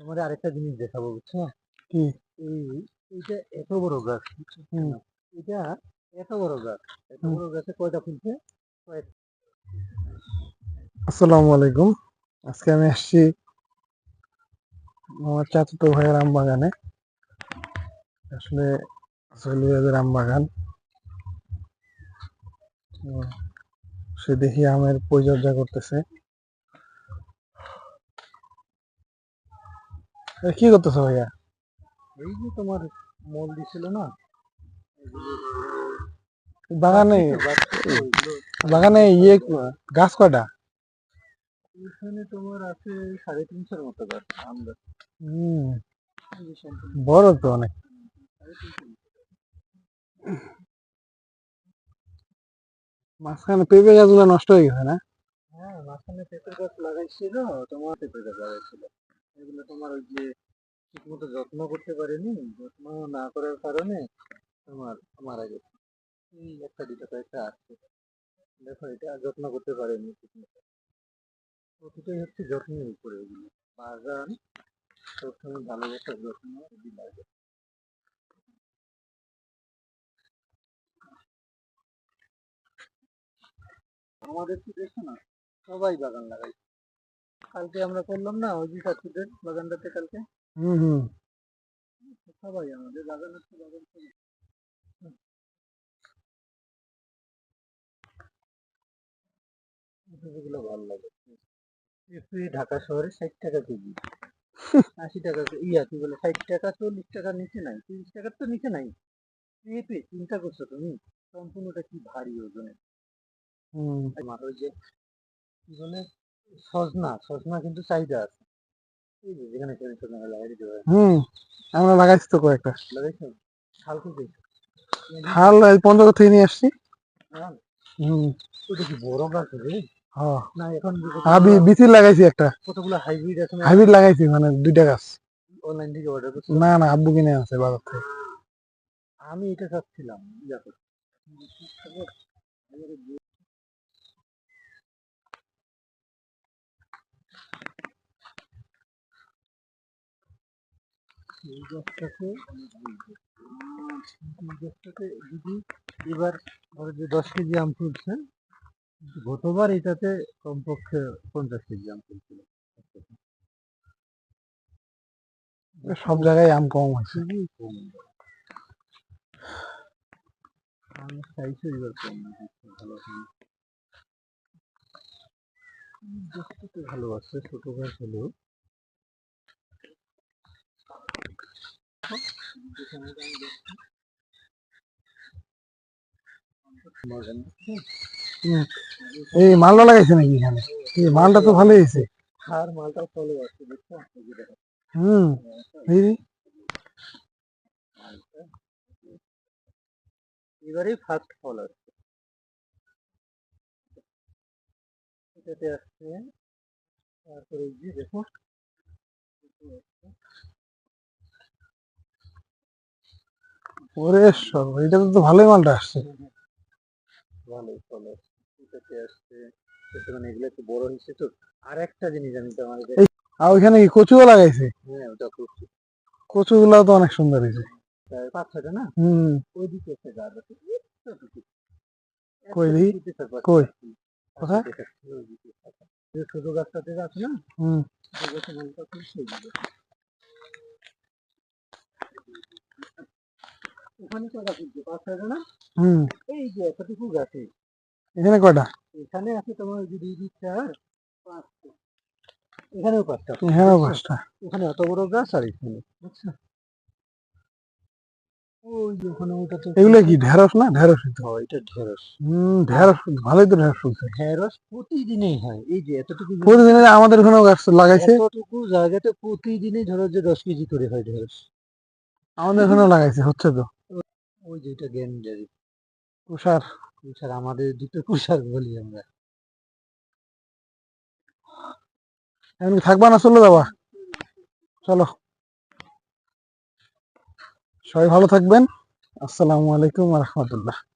তোমার আরেকটা জিনিস দেখাবো বুঝছ? কি? এই এইটা এত বড় গাছ এটা এত বড় গাছ এত বড় গাছে কয়টা ফুলছে? আসসালামু আলাইকুম। আজকে আমি আসছি আমার চাচাতো ভাইয়ের আম বাগানে আসলে সলিয়াদের আম বাগান সে দেখি আমের পরিচর্যা করতেছে। কি করতেছো ভাইয়া? এই যে তোমার মল দিছিল না? বাগানে বাগানে ইয়ে গাছ কয়টা? এখানে তোমার আছে সাড়ে তিনশোর মতো গাছ আম গাছ হম বড় তো অনেক। মাঝখানে পেঁপে গাছগুলো নষ্ট হয়ে গেছে না? হ্যাঁ মাঝখানে পেঁপের গাছ লাগাইছিল তোমার পেঁপে গাছ লাগাইছিল। এগুলো তোমার ওই যে ঠিক মতো যত্ন করতে পারেনি, যত্ন না করার কারণে তোমার মারা গেছে। এই একটা দুটো কয়েকটা আছে। দেখো, এটা যত্ন করতে পারেনি ঠিক মতো প্রতিটাই হচ্ছে যত্নের উপরে এগুলো। বাগান সবসময় ভালোবাসার যত্ন লাগে আমাদের তো দেখো না, সবাই বাগান লাগাই কালকে আমরা করলাম না ওই যে সাথীদের বাগানটাতে কালকে। হম হম। সবাই আমাদের বাগান হচ্ছে বাগান। এগুলো ভালো লাগে। পেঁপে ঢাকা শহরে ষাট টাকা কেজি। আশি টাকা ইয়া কি বলে ষাট টাকা চল্লিশ টাকার নিচে নাই তিরিশ টাকার তো নিচে নাই। পেঁপে চিন্তা করছ তুমি? সম্পূর্ণটা কি ভারী ওজনে ওই যে কি বলে সজনা সজনা কিন্তু চাহিদা আছে। এই যে যেখানে সেখানে সজনা লাগাই দিতে পারে। হম আমরা লাগাইছি তো কয়েকটা। লাগাইছো শাল খুঁজে হাল এই থেকে নিয়ে আসছি। হ্যাঁ? হম। ওটা কি বড় গাছ রে হ্যাঁ। না এখন আমি বিচি লাগাইছি একটা। কতগুলো হাইব্রিড আছে হাইব্রিড লাগাইছি মানে দুইটা গাছ। অনলাইন থেকে অর্ডার করছি? না না আব্বু কিনে আছে বাজার থেকে। আমি এটা চাচ্ছিলাম এই গাছটাকে এই গাছটাকে যদি এবার ধরো যে দশ কেজি আম তুলছে গতবার এটাতে কমপক্ষে পঞ্চাশ কেজি আম তুলছিল। সব জায়গায় আম কম আছে কম। সাইজও এবার কম ভালো আছে। ছোট গাছ হলেও। দেখছি, এই মালটা লাগাইছে নাকি এখানে? এই মালটা তো ভালোই হয়েছে। আর মালটা আছে দেখছ? এই দেখো, হম এই এবারেই ফার্স্ট ফল আসছে এটাতে আসছে তারপরে এই যে দেখো। ওরে সব এটাতে তো ভালোই মালটা আসছে। ভালোই আসছে এটাতে আসছে মানে এগুলো একটু বড় হয়েছে তো। আর একটা জিনিস আমি তোমাদের আর ওইখানে কি কচুও লাগাইছে? হ্যাঁ ওটা কচু। গুলা তো অনেক সুন্দর হয়েছে। পাঁচ ছটা না? হম ওই দিকে একটা গাছ আছে। কই পাঁচটা কই? কোথায়? ছোট গাছটা থেকে আছে না? হম। ওই গাছের নামটা কি সেই দিকে। ওখানে কটা ফুলছে পাঁচ ছয়টা না? হম। এই যে এতটুকু গাছে। এখানে কয়টা? এখানে আছে তোমার ওই যে দুই দুই পাঁচটা। এখানেও পাঁচটা। এখানেও পাঁচটা। ওখানে এত বড় গাছ আর এখানে এগুলো কি ঢেঁড়স না ঢেঁড়স? তো হয় এটা ঢেঁড়স। হম ঢেঁড়স ভালোই তো ঢেঁড়স ফুলছে। ঢেঁড়স প্রতিদিনই হয়। এই যে এতটুকু প্রতিদিন আমাদের ওখানেও গাছ লাগাইছে। এতটুকু জায়গাতে প্রতিদিনই ধরো যে দশ কেজি করে হয় ঢেঁড়স। আমাদের ওখানেও লাগাইছে হচ্ছে তো। ওই যেটা জ্ঞান গ্যান্ডারি তুষার কুষার আমাদের দুটো কুষার বলি আমরা। এখন থাকবা না, চলে যাবা। চলো। সবাই ভালো থাকবেন। আসসালামু আলাইকুম রহমতুল্লাহ।